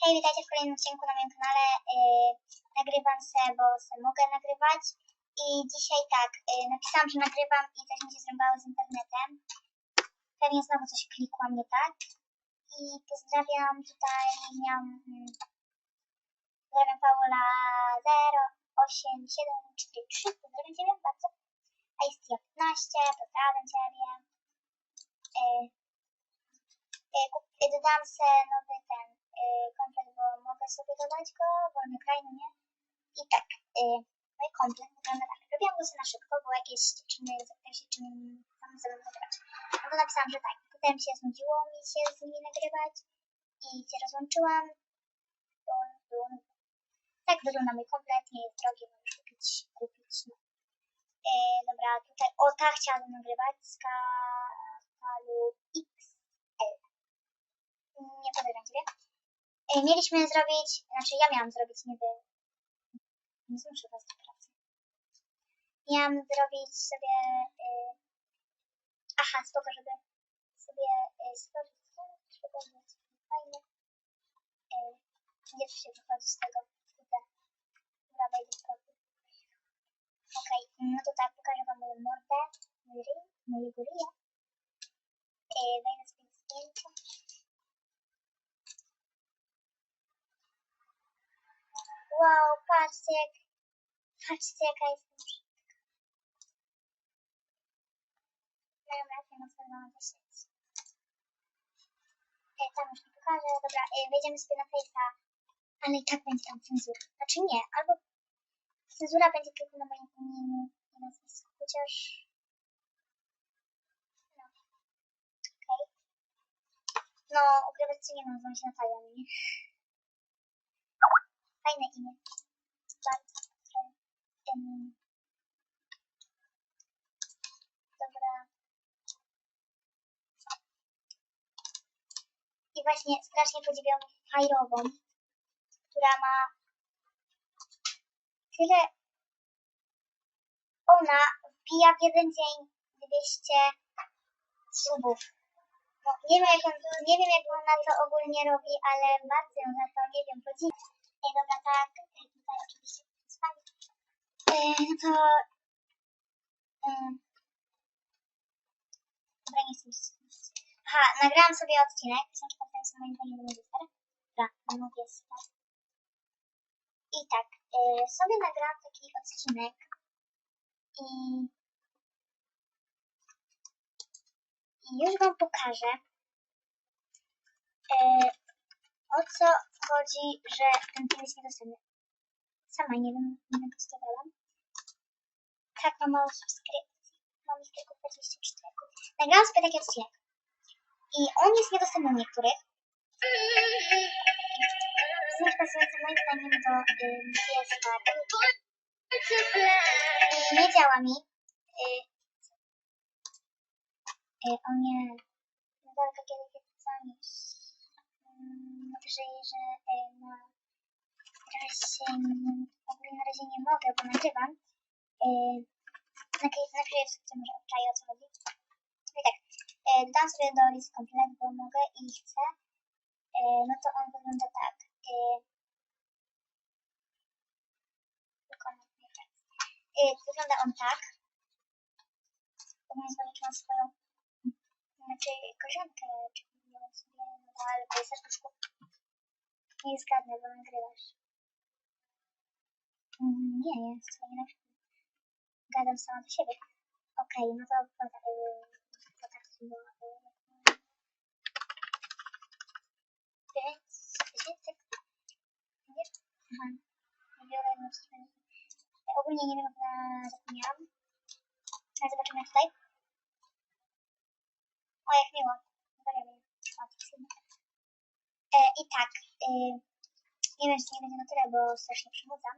Hej, witajcie w kolejnym odcinku na moim kanale. Yy, nagrywam se, bo se mogę nagrywać. I dzisiaj tak, yy, napisałam, że nagrywam i coś mi się zrąbało z internetem. Pewnie znowu coś klikło nie tak. I pozdrawiam tutaj, miałam... mm, Pozdrawiam Paula 08743. Pozdrawiam Ciebie bardzo. A jest ja 15, pozdrawiam Ciebie. Yy, yy, dodam se nowy ten yy, komplet, bo mogę sobie dodać go, wolny kraj, no nie? I tak, yy, no i komplet wygląda tak. Robiłam go na szybko, bo jakieś dziewczyny zapytały się, czy mam ze mną nagrywać. No to napisałam, że tak. Potem się znudziło mi się z nimi nagrywać i się rozłączyłam. Bo, bo, tak wygląda mój komplet, nie jest drogi, możesz kupić, kupić, no. Yy, dobra, tutaj, o tak chciałabym nagrywać, skalu XL. Nie podejrzewam Ciebie. Yy, mieliśmy zrobić, znaczy ja miałam zrobić, nie wy. Nie zmuszę Was do pracy. Miałam zrobić sobie, yy, aha, spoko, żeby sobie yy, stworzyć scenę, żeby było fajnie. Yy, nie da się wychodzić z tego. Dobra, wejdę. Okej, no to tak, pokażę Wam moją mordę, mój ryja. Yy, wejdę sobie w zdjęcie. Wow, patrzcie jak, patrzcie jaka jestem brzydka. Moją rację na pewno na 10. E, tam już nie pokażę, dobra, e, wejdziemy sobie na Face'a, ale i tak będzie tam cenzura. Znaczy nie, albo cenzura będzie tylko na moim imieniu i nazwisku, chociaż... No, okej. No, ukrywać się nie mam, nazywam się Natalia, nie? Fajne imię. Um, dobra. I właśnie strasznie podziwiam Fajrową, która ma tyle... Ona wbija w jeden dzień 200 subów. No, nie wiem, jak on, nie wiem, jak ona to ogólnie robi, ale bardzo za to, nie wiem, podziwiam. Ej, dobra, tak, e, tutaj oczywiście spanie. E, no to... E, dobra, nie chcę. Aha, nagrałam sobie odcinek, piosenki powstają na moim kanielu Magister. Dobra, mam jest tak. I tak, e, sobie nagrałam taki odcinek i... I już wam pokażę, e, o co chodzi, że ten film jest niedostępny. Sama nie wiem, to dałam. Tak, mam mało subskrypcji. Mam ich tylko 24. Nagrałam sobie taki odcinek. I on jest niedostępny u niektórych. Piosenka pasująca moim zdaniem do y, pieska. I nie działa mi. Y, y, o nie. Kiedy dzwonisz? Mm, Napiszę jej, że y, na razie, nie- ogólnie na razie nie mogę, bo nagrywam. Yy, Nakryję wszystko, może obczaję o co chodzi. I tak, yy, dodam sobie do listy komplet, bo mogę i chcę. Yy, no to on wygląda tak. Wygląda on tak. Ogólnie zaliczyłam swoją, znaczy koleżankę, czy sobie nadal w serduszku. Nie zgadnę, bo nagrywasz. Mm, Nie, jest to nie nagrywam. Gadam sama do siebie. Okej, no to po, yy, po tak było. Yy, więc, więc, nie? Aha. Biorę wstrzymanie. Ogólnie nie wiem, jak na zapomniałam. Ale zobaczymy tutaj. O, jak miło. Dobra, wiem. E, I tak. E, nie wiem, czy nie będzie na tyle, bo strasznie przymudzam.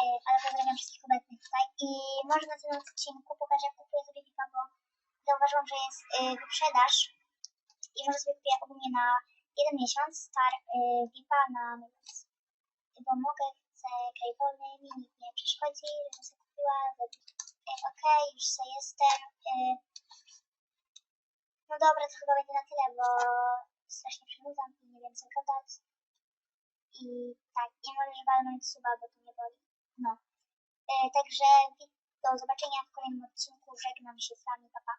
E, ale pozdrawiam wszystkich obecnych tutaj. I może na tym odcinku pokażę, jak kupuję sobie VIPa, bo zauważyłam, że jest y, wyprzedaż i może sobie kupię ogólnie na jeden miesiąc star y, VIPa na miesiąc. Bo mogę, chcę kraj wolny, mi nikt nie przeszkodzi, żebym sobie kupiła. Y, Okej, już sobie jestem. Y, no dobra, to chyba będzie na tyle, bo przynudzam i nie wiem co gadać. i tak, i możesz walnąć suba, bo to nie boli. No. E, także do zobaczenia w kolejnym odcinku. Żegnam się z wami, papa. Pa.